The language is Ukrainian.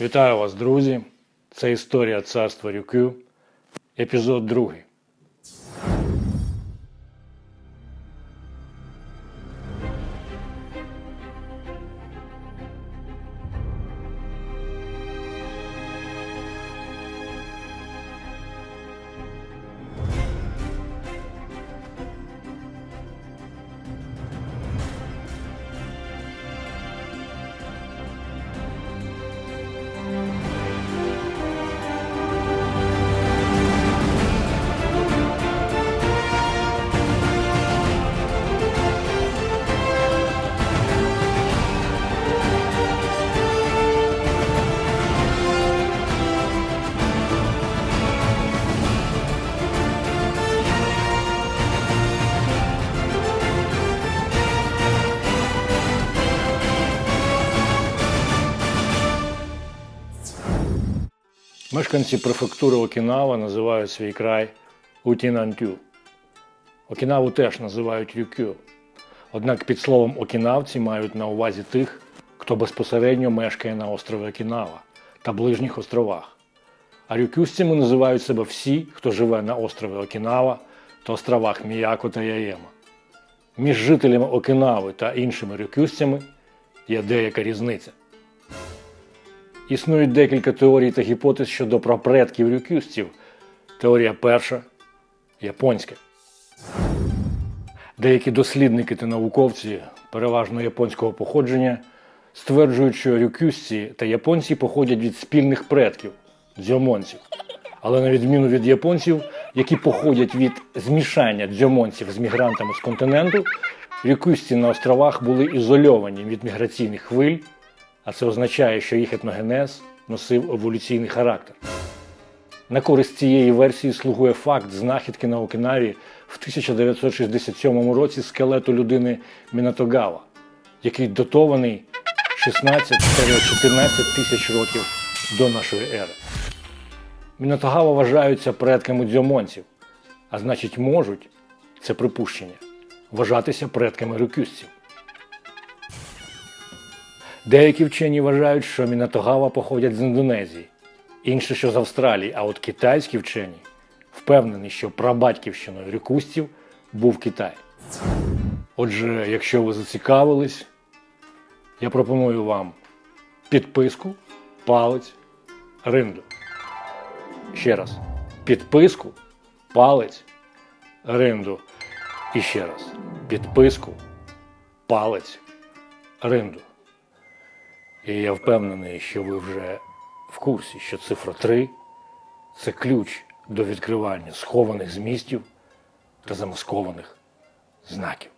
Вітаю вас, друзі! Це історія царства Рюкю, епізод другий. Мешканці префектури Окінава називають свій край Утінантю. Окінаву теж називають Рюкю. Однак під словом окінавці мають на увазі тих, хто безпосередньо мешкає на острові Окінава та ближніх островах. А рюкюсцями називають себе всі, хто живе на острові Окінава та островах Міяко та Яєма. Між жителями Окінави та іншими рюкюсцями є деяка різниця. Існують декілька теорій та гіпотез щодо прапредків рюкюсців. Теорія перша японська. Деякі дослідники та науковці, переважно японського походження, стверджують, що рюкюсці та японці походять від спільних предків дзьомонців. Але на відміну від японців, які походять від змішання дзьомонців з мігрантами з континенту, рюкюсці на островах були ізольовані від міграційних хвиль а це означає, що їх етногенез носив еволюційний характер. На користь цієї версії слугує факт знахідки на Окінаві в 1967 році скелету людини Мінатогава, який датований 16-14 тисяч років до нашої ери. Мінатогава вважаються предками дзьомонців, а значить можуть, це припущення, вважатися предками рюкюсців. Деякі вчені вважають, що Мінатогава походять з Індонезії, інші, що з Австралії, а от китайські вчені впевнені, що прабатьківщиною рюкустів був Китай. Отже, якщо ви зацікавились, я пропоную вам підписку, палець, ринду. Ще раз, підписку, палець, ринду. І ще раз, підписку, палець, ринду. І я впевнений, що ви вже в курсі, що цифра 3 це ключ до відкривання схованих змістів та замаскованих знаків.